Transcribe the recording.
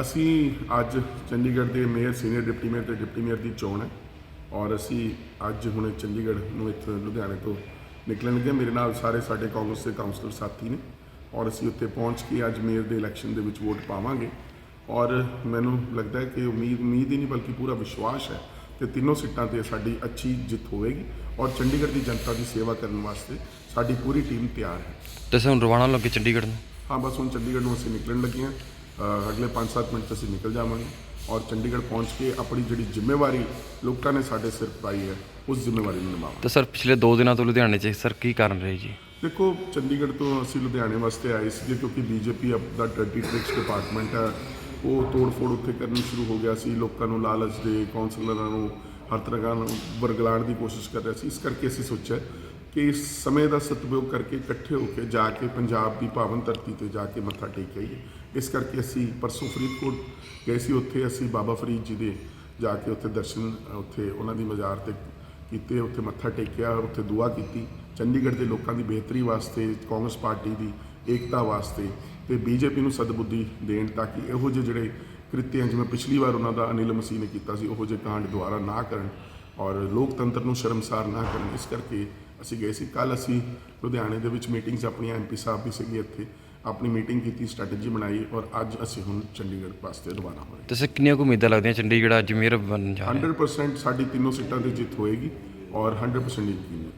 ਅੱਜ ਚੰਡੀਗੜ੍ਹ ਦੇ mayor senior deputy mayor ਤੇ ਡਿਪਟੀ ਮੇਅਰ ਦੀ ਚੋਣ ਹੈ ਔਰ ਅਸੀਂ ਅੱਜ ਹੁਣ ਚੰਡੀਗੜ੍ਹ ਨੂੰ ਇੱਥੇ ਲੁਧਿਆਣੇ ਤੋਂ ਨਿਕਲਣ ਲੱਗੇ ਹਾਂ। ਮੇਰੇ ਨਾਲ ਸਾਰੇ ਸਾਡੇ ਕਾਂਗਰਸ ਦੇ ਕਾਉਂਸਲਰ ਸਾਥੀ ਨੇ ਔਰ ਅਸੀਂ ਉੱਥੇ ਪਹੁੰਚ ਕੇ ਅੱਜ ਮੇਅਰ ਦੇ ਇਲੈਕਸ਼ਨ ਦੇ ਵਿੱਚ ਵੋਟ ਪਾਵਾਂਗੇ ਔਰ ਮੈਨੂੰ ਲੱਗਦਾ ਹੈ ਕਿ ਉਮੀਦ ਉਮੀਦ ਹੀ ਨਹੀਂ ਬਲਕਿ ਪੂਰਾ ਵਿਸ਼ਵਾਸ ਹੈ ਕਿ ਤਿੰਨੋਂ ਸੀਟਾਂ ਤੇ ਸਾਡੀ ਅੱਛੀ ਜਿੱਤ ਹੋਵੇਗੀ ਔਰ ਚੰਡੀਗੜ੍ਹ ਦੀ ਜਨਤਾ ਦੀ ਸੇਵਾ ਕਰਨ ਵਾਸਤੇ ਸਾਡੀ ਪੂਰੀ ਟੀਮ ਤਿਆਰ ਹੈ। ਤੇ ਸਾਨੂੰ ਰਵਾਨਾ ਲੱਗੇ ਚੰਡੀਗੜ੍ਹ ਨੂੰ? ਹਾਂ ਬਸ ਹੁਣ ਚੰਡੀਗੜ੍ਹ ਨੂੰ ਅਸੀਂ ਨਿਕਲਣ ਲੱਗੇ ਹਾਂ। ਅਗਲੇ 5-7 ਮਿੰਟ 'ਚ ਅਸੀਂ ਨਿਕਲ ਜਾਵਾਂਗੇ ਔਰ ਚੰਡੀਗੜ੍ਹ ਪਹੁੰਚ ਕੇ ਆਪਣੀ ਜਿਹੜੀ ਜ਼ਿੰਮੇਵਾਰੀ ਲੋਕਾਂ ਨੇ ਸਾਡੇ ਸਿਰ ਪਾਈ ਹੈ ਉਸ ਜ਼ਿੰਮੇਵਾਰੀ ਨੂੰ ਨਿਭਾਵਾਂਗੇ। ਤੇ ਸਰ ਪਿਛਲੇ 2 ਦਿਨਾਂ ਤੋਂ ਲੁਧਿਆਣੇ 'ਚ ਸਰ ਕੀ ਕਾਰਨ ਰਹੇ ਜੀ? ਦੇਖੋ ਚੰਡੀਗੜ੍ਹ ਤੋਂ ਅਸੀਂ ਲੁਧਿਆਣੇ ਵਾਸਤੇ ਆਏ ਸੀ ਕਿਉਂਕਿ ਬੀਜੇਪੀ ਦਾ ਡਰਟੀ ਟ੍ਰਿਕਸ ਡਿਪਾਰਟਮੈਂਟ ਹੈ। ਉਹ ਤੋੜ-ਫੋੜ ਉੱਥੇ ਕਰਨੀ ਸ਼ੁਰੂ ਹੋ ਗਿਆ ਸੀ। ਲੋਕਾਂ ਨੂੰ ਲਾਲਚ ਦੇ ਕਾਉਂਸਲਰਾਂ ਨੂੰ ਹਰ ਤਰ੍ਹਾਂ ਨਾਲ ਵਰਗਲਾਉਣ ਦੀ ਕੋਸ਼ਿਸ਼ ਕਰ ਰਿਹਾ ਸੀ। ਇਸ ਕਰਕੇ ਅਸੀਂ ਸੋਚਿਆ ਕਿ ਇਸ ਸਮੇਂ ਦਾ ਸਤਿਉਪਯੋਗ ਕਰਕੇ ਇਕੱਠੇ ਹੋ ਕੇ ਜਾ ਕੇ ਪੰਜਾਬ ਦੀ ਪਾਵਨ ਧਰਤੀ ਤੇ ਜਾ ਕੇ ਮੱਥਾ ਟੇਕ ਆਈਏ। ਇਸ ਕਰਕੇ ਅਸੀਂ ਪਰਸੋਂ ਫਰੀਦਕੋਟ ਗਏ ਸੀ, ਉੱਥੇ ਅਸੀਂ ਬਾਬਾ ਫਰੀਦ ਜੀ ਦੇ ਜਾ ਕੇ ਉੱਥੇ ਦਰਸ਼ਨ, ਉੱਥੇ ਉਹਨਾਂ ਦੀ ਮਜ਼ਾਰ ਤੇ ਕੀਤੇ, ਉੱਥੇ ਮੱਥਾ ਟੇਕਿਆ ਉੱਥੇ ਦੁਆ ਕੀਤੀ। ਚੰਡੀਗੜ੍ਹ ਦੇ ਲੋਕਾਂ ਦੀ ਬਿਹਤਰੀ ਵਾਸਤੇ, ਕਾਂਗਰਸ ਪਾਰਟੀ ਦੀ ਏਕਤਾ ਵਾਸਤੇ ਤੇ ਬੀਜੇਪੀ ਨੂੰ ਸਦਬੁੱਧੀ ਦੇਣ ਤਾਂ ਕਿ ਇਹੋ ਜਿਹੇ ਜਿਹੜੇ ਕ੍ਰਿਤਿਆਂ, ਜਿਵੇਂ ਪਿਛਲੀ ਵਾਰ ਉਹਨਾਂ ਦਾ ਅਨਿਲ ਮਸੀਹ ਨੇ ਕੀਤਾ ਸੀ, ਉਹੋ ਜਿਹੇ ਕਾਂਡ ਦੁਆਰਾ ਨਾ ਕਰਨ ਔਰ ਲੋਕਤੰਤਰ ਨੂੰ ਸ਼ਰਮਸਾਰ ਨਾ ਕਰਨ। ਇਸ ਕਰਕੇ ਅਸੀਂ ਗਏ ਸੀ। ਕੱਲ ਅਸੀਂ ਲੁਧਿਆਣੇ ਦੇ ਵਿੱਚ ਮੀਟਿੰਗਸ ਆਪਣੀਆਂ ਐਮਪੀ ਸਾਹਿਬ ਵੀ ਸੀਗੇ ਇੱਥੇ। ਆਪਣੀ ਮੀਟਿੰਗ ਕੀਤੀ ਸਟ੍ਰੈਟਜੀ ਬਣਾਈ ਔਰ ਅੱਜ ਅਸੀਂ ਹੁਣ ਚੰਡੀਗੜ੍ਹ ਵਾਸਤੇ ਰਵਾਨਾ ਹੋ ਰਹੇ ਤੇ ਸਰ ਕਿੰਨੀਆਂ ਕੁ ਉਮੀਦਾਂ ਲੱਗਦੀਆਂ ਚੰਡੀਗੜ੍ਹ ਅੱਜ ਮੇਅਰ ਬਣ ਜਾ ਰਿਹਾ 100% ਸਾਡੀ ਤਿੰਨੋਂ ਸੀਟਾਂ ਤੇ ਜਿੱਤ ਹੋਏਗੀ ਔਰ 100% ਯਕੀਨ ਹੈ।